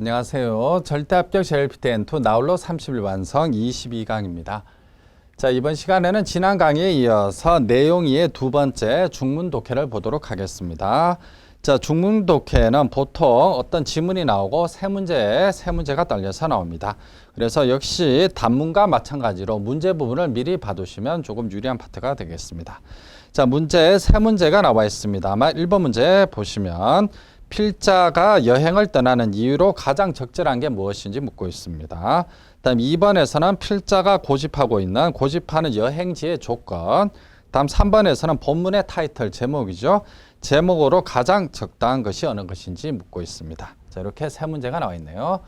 안녕하세요. 절대합격 JLPTN2 나홀로 30일 완성 22강입니다. 자, 이번 시간에는 지난 강의에 이어서 내용이의 두 번째 중문 독해를 보도록 하겠습니다. 자, 중문 독해는 보통 어떤 지문이 나오고 세 문제에 세 문제가 떨려서 나옵니다. 그래서 역시 단문과 마찬가지로 문제 부분을 미리 봐두시면 조금 유리한 파트가 되겠습니다. 자, 문제 세 문제가 나와 있습니다. 아마 1번 문제 보시면 필자가 여행을 떠나는 이유로 가장 적절한 게 무엇인지 묻고 있습니다. 다음 2번에서는 필자가 고집하고 있는 고집하는 여행지의 조건. 다음 3번에서는 본문의 타이틀 제목이죠. 제목으로 가장 적당한 것이 어느 것인지 묻고 있습니다. 자, 이렇게 세 문제가 나와 있네요.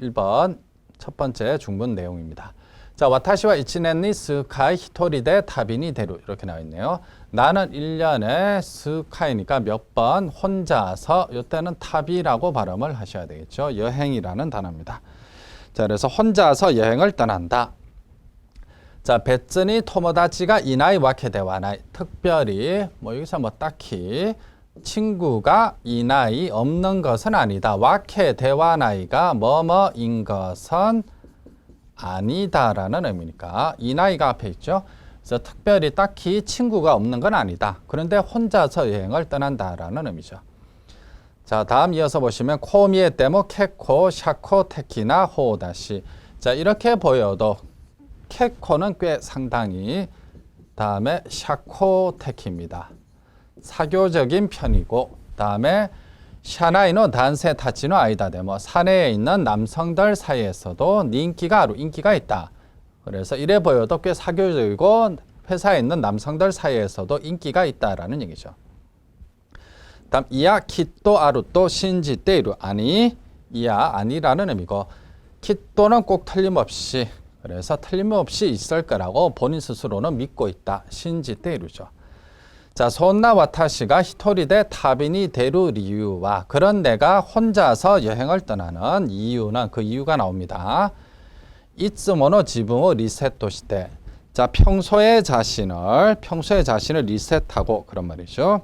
1번 첫 번째 중문 내용입니다. 자, 와타시와 이치넨니 스카이 히토리데 타비니 데루 이렇게 나와 있네요. 나는 1년에 스카이니까 몇 번 혼자서 이때는 타비라고 발음을 하셔야 되겠죠. 여행이라는 단어입니다. 자, 그래서 혼자서 여행을 떠난다. 자, 베츠니 토모다치가 이 나이 와케 대와나이 특별히 뭐 여기서 뭐 딱히 친구가 이 나이 없는 것은 아니다. 와케 대와 나이가 뭐뭐인 것은 아니다라는 의미니까 이 나이가 앞에 있죠. 그래서 특별히 딱히 친구가 없는 건 아니다. 그런데 혼자서 여행을 떠난다라는 의미죠. 자, 다음 이어서 보시면 코미에 때모 케코 샤코 테키나 호다시. 자, 이렇게 보여도 케코는 꽤 상당히 다음에 샤코 테키입니다. 사교적인 편이고 다음에 샤나이노 단세 타치노 아이다 데모 사내에 있는 남성들 사이에서도 인기가 아루 인기가 있다. 그래서 이래 보여도 꽤 사교적이고 회사에 있는 남성들 사이에서도 인기가 있다라는 얘기죠. 다음 이야 키또 아루또 신지 때이루 아니 이야 아니라는 의미고 키또는 꼭 틀림없이 그래서 틀림없이 있을 거라고 본인 스스로는 믿고 있다. 신지 때이루죠. 자, 손나 와타시가 히토리데 타비니 데루 리유와 그런 내가 혼자서 여행을 떠나는 이유는 그 이유가 나옵니다. 이츠모노 지붕의 리셋도 시대. 자, 평소의 자신을 평소의 자신을 리셋하고 그런 말이죠.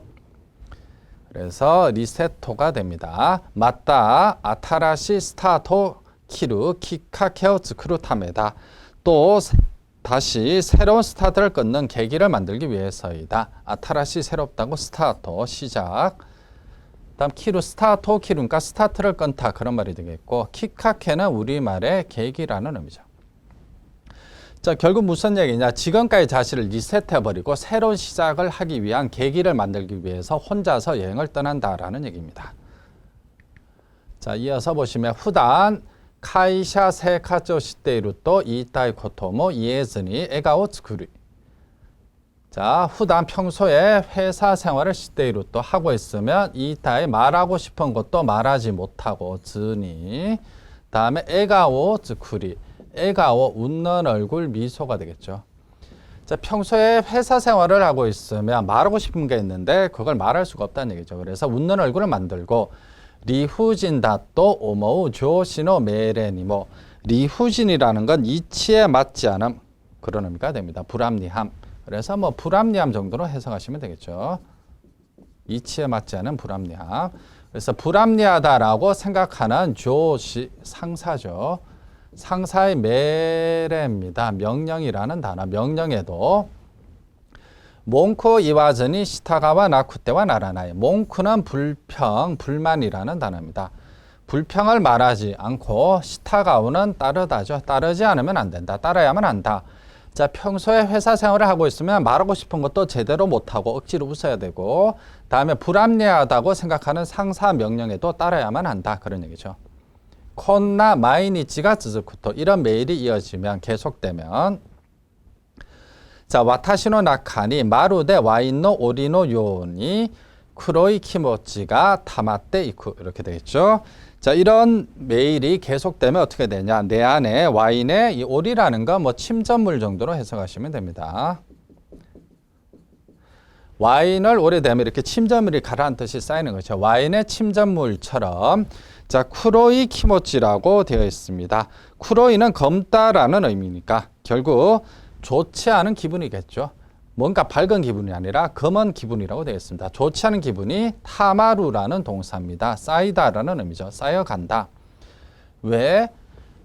그래서 리셋토가 됩니다. 맞다. 아타라시 스타토 키루 키카케오 츠 크루 타메다. 또 다시 새로운 스타트를 끊는 계기를 만들기 위해서이다. 아타라시 새롭다고 스타트 시작. 다음 키루 스타트 키루니까 스타트를 끊다 그런 말이 되겠고 키카케는 우리말의 계기라는 의미죠. 자 결국 무슨 얘기냐 지금까지 자신을 리셋해버리고 새로운 시작을 하기 위한 계기를 만들기 위해서 혼자서 여행을 떠난다라는 얘기입니다. 자 이어서 보시면 후단 会社生活をしていると言いたいことも言えずに笑顔を作る. 자, 후단 평소에 회사 생활을 시대이루 또 하고 있으면 이타에 말하고 싶은 것도 말하지 못하고 즈니 다음에 에가오 즈쿠리 에가오 웃는 얼굴 미소가 되겠죠. 자, 평소에 회사 생활을 하고 있으면 말하고 싶은 게 있는데 그걸 말할 수가 없다는 얘기죠. 그래서 웃는 얼굴을 만들고 리후진 다또 오모우 조시노 메레니모 리후진이라는 건 이치에 맞지 않음 그런 의미가 됩니다. 불합리함. 그래서 뭐 불합리함 정도로 해석하시면 되겠죠. 이치에 맞지 않은 불합리함. 그래서 불합리하다라고 생각하는 조시 상사죠. 상사의 메레입니다. 명령이라는 단어. 명령에도 몽코 이와전이 시타가와 나쿠테와 나라나이. 몽쿠는 불평, 불만이라는 단어입니다. 불평을 말하지 않고 시타가오는 따르다죠. 따르지 않으면 안 된다. 따라야만 한다. 자, 평소에 회사 생활을 하고 있으면 말하고 싶은 것도 제대로 못하고 억지로 웃어야 되고, 다음에 불합리하다고 생각하는 상사 명령에도 따라야만 한다. 그런 얘기죠. 콘나 마이니치가 즈즈쿠토. 이런 메일이 이어지면, 계속되면, 자, 와타시노 나카니 마루데 와인노 오리노 요니 쿠로이 키모치가 타마떼 이쿠 이렇게 되겠죠. 자, 이런 메일이 계속되면 어떻게 되냐? 내 안에 와인의 이 오리라는 건 뭐 침전물 정도로 해석하시면 됩니다. 와인을 오래되면 이렇게 침전물이 가라앉듯이 쌓이는 거죠. 와인의 침전물처럼 자, 쿠로이 키모치라고 되어 있습니다. 쿠로이는 검다라는 의미니까 결국 좋지 않은 기분이겠죠. 뭔가 밝은 기분이 아니라 검은 기분이라고 되어 있습니다. 좋지 않은 기분이 타마루라는 동사입니다. 쌓이다라는 의미죠. 쌓여간다. 왜?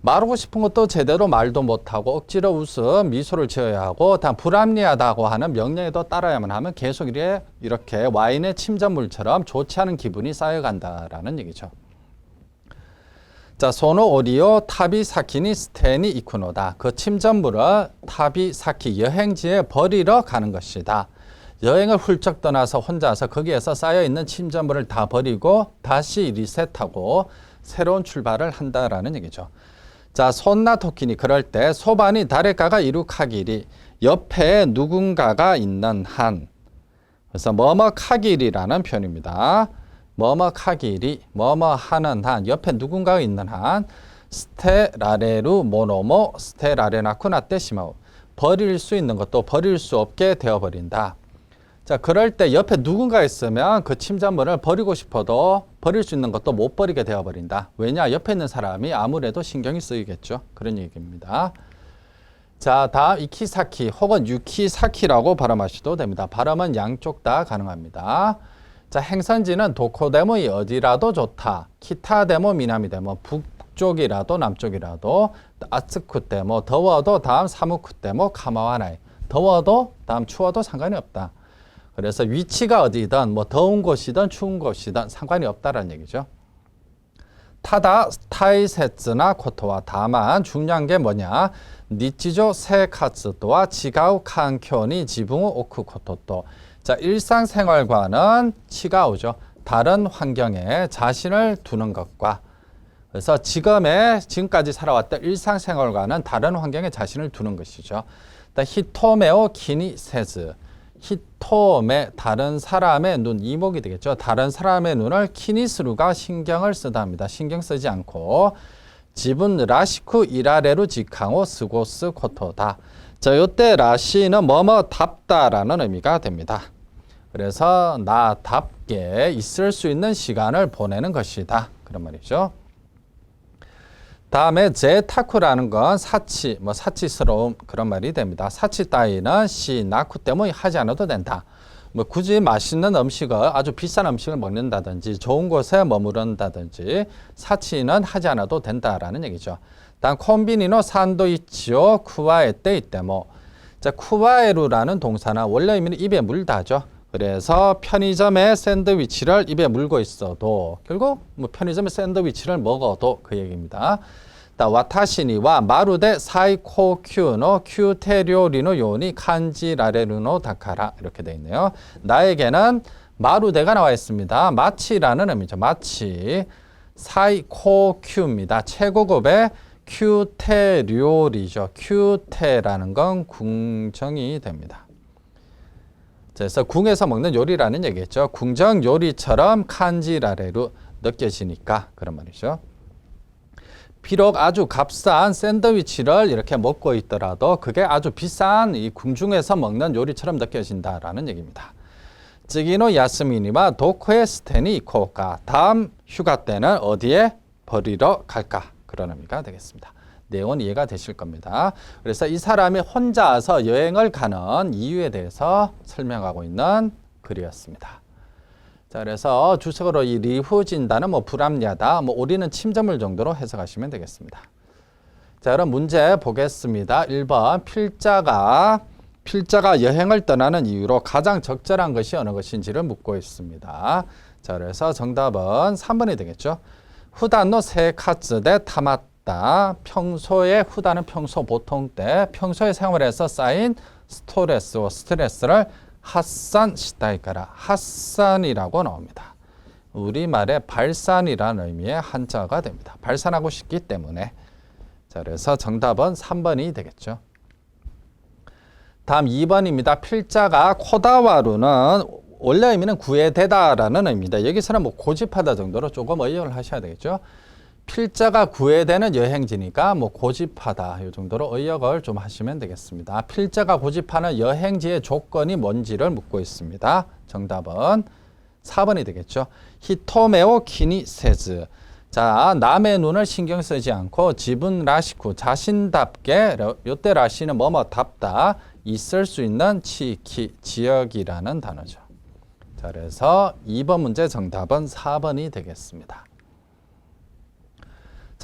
말하고 싶은 것도 제대로 말도 못하고 억지로 웃음 미소를 지어야 하고 다 불합리하다고 하는 명령에도 따라야만 하면 계속 이렇게 와인의 침전물처럼 좋지 않은 기분이 쌓여간다라는 얘기죠. 자, 소노 오리오 타비사키니 스테니 이쿠노다. 그 침전물을 타비사키 여행지에 버리러 가는 것이다. 여행을 훌쩍 떠나서 혼자서 거기에서 쌓여 있는 침전물을 다 버리고 다시 리셋하고 새로운 출발을 한다라는 얘기죠. 자, 손나 토끼니 그럴 때 소반이 다레가가 이룩하기리 옆에 누군가가 있는 한 그래서 뭐뭐하기리라는 표현입니다. 뭐뭐하기리 뭐뭐 하는 한 옆에 누군가가 있는 한 스테라레루 모노모 스테라레나쿠나떼 시마우 버릴 수 있는 것도 버릴 수 없게 되어 버린다. 자, 그럴 때 옆에 누군가 있으면 그 침전물을 버리고 싶어도 버릴 수 있는 것도 못 버리게 되어 버린다. 왜냐? 옆에 있는 사람이 아무래도 신경이 쓰이겠죠. 그런 얘기입니다. 자, 다음 이키사키 혹은 유키사키라고 발음하셔도 됩니다. 발음은 양쪽 다 가능합니다. 자, 행선지는 도코데모이 어디라도 좋다. 키타데모 미나미데모 북쪽이라도 남쪽이라도 아츠쿠데모 더워도 다음 사무쿠데모 카마와나이 더워도 다음 추워도 상관이 없다. 그래서 위치가 어디든 뭐 더운 곳이든 추운 곳이든 상관이 없다라는 얘기죠. 타다 타이세츠나 코토와 다만 중요한 게 뭐냐? 니치조 세카츠도와 지가우 칸쿄니 지붕우 오크 코토또. 자, 일상생활과는 치가우죠. 다른 환경에 자신을 두는 것과 그래서 지금의 지금까지 살아왔던 일상생활과는 다른 환경에 자신을 두는 것이죠. 히토메오 키니 세즈. 히토메 다른 사람의 눈 이목이 되겠죠. 다른 사람의 눈을 키니스루가 신경을 쓰다 합니다. 신경 쓰지 않고 지분 라시쿠 이라레루 지캉오 스고스 코토다. 자, 요때 라시는 뭐뭐 답다라는 의미가 됩니다. 그래서 나답게 있을 수 있는 시간을 보내는 것이다. 그런 말이죠. 다음에 제타쿠라는 건 사치, 뭐 사치스러움 그런 말이 됩니다. 사치 따위는 시, 나쿠 때문에 하지 않아도 된다. 뭐 굳이 맛있는 음식을 아주 비싼 음식을 먹는다든지 좋은 곳에 머무른다든지 사치는 하지 않아도 된다라는 얘기죠. 단 콤비니노 산도이치오 쿠와에떼 이때모 자 쿠와에루라는 동사는 원래 의미는 입에 물다죠. 그래서 편의점에 샌드위치를 입에 물고 있어도 결국 뭐 편의점에 샌드위치를 먹어도 그 얘기입니다. 다 와타시니와 마루데 사이코큐노 큐테료리노 요니 칸지라레르노 다카라 이렇게 돼 있네요. 나에게는 마루데가 나와 있습니다. 마치라는 의미죠. 마치 사이코큐입니다. 최고급의 큐테료리죠. 큐테라는 건 궁정이 됩니다. 그래서 궁에서 먹는 요리라는 얘기겠죠. 궁정 요리처럼 칸지라레루 느껴지니까 그런 말이죠. 비록 아주 값싼 샌드위치를 이렇게 먹고 있더라도 그게 아주 비싼 이 궁중에서 먹는 요리처럼 느껴진다라는 얘기입니다. 쯔기노 야스미니와 도코의 스테니 이코가 다음 휴가 때는 어디에 버리러 갈까 그런 의미가 되겠습니다. 내용은 이해가 되실 겁니다. 그래서 이 사람이 혼자서 여행을 가는 이유에 대해서 설명하고 있는 글이었습니다. 자, 그래서 주석으로 이 리후진단은 뭐 불합리하다, 뭐 우리는 침전물 정도로 해석하시면 되겠습니다. 자, 그럼 문제 보겠습니다. 1번 필자가 필자가 여행을 떠나는 이유로 가장 적절한 것이 어느 것인지를 묻고 있습니다. 자, 그래서 정답은 3번이 되겠죠. 후단노 세카츠 대 타마 다. 평소에 후단은 평소 보통 때 평소에 생활에서 쌓인 스트레스 스트레스를 핫산 시다이까라 핫산이라고 나옵니다. 우리말의 발산이라는 의미의 한자가 됩니다. 발산하고 싶기 때문에 자 그래서 정답은 3번이 되겠죠. 다음 2번입니다. 필자가 코다와루는 원래 의미는 구애되다라는 의미입니다. 여기서는 뭐 고집하다 정도로 조금 의역을 하셔야 되겠죠. 필자가 구애되는 여행지니까 뭐 고집하다 이 정도로 의역을 좀 하시면 되겠습니다. 필자가 고집하는 여행지의 조건이 뭔지를 묻고 있습니다. 정답은 4번이 되겠죠. 히토메오 키니 세즈. 자, 남의 눈을 신경 쓰지 않고 지분 라시쿠 자신답게 요때 라시는 뭐뭐답다 있을 수 있는 치키 지역이라는 단어죠. 자, 그래서 2번 문제 정답은 4번이 되겠습니다.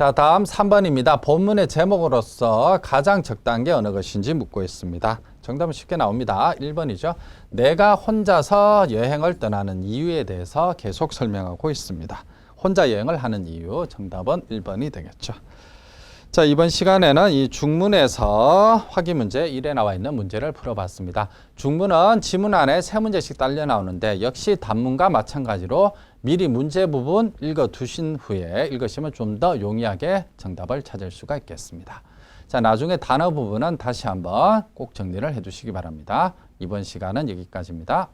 자, 다음 3번입니다. 본문의 제목으로서 가장 적당한 게 어느 것인지 묻고 있습니다. 정답은 쉽게 나옵니다. 1번이죠. 내가 혼자서 여행을 떠나는 이유에 대해서 계속 설명하고 있습니다. 혼자 여행을 하는 이유, 정답은 1번이 되겠죠. 자, 이번 시간에는 이 중문에서 확인 문제 1에 나와 있는 문제를 풀어봤습니다. 중문은 지문 안에 세 문제씩 딸려 나오는데 역시 단문과 마찬가지로 미리 문제 부분 읽어 두신 후에 읽으시면 좀 더 용이하게 정답을 찾을 수가 있겠습니다. 자, 나중에 단어 부분은 다시 한번 꼭 정리를 해 두시기 바랍니다. 이번 시간은 여기까지입니다.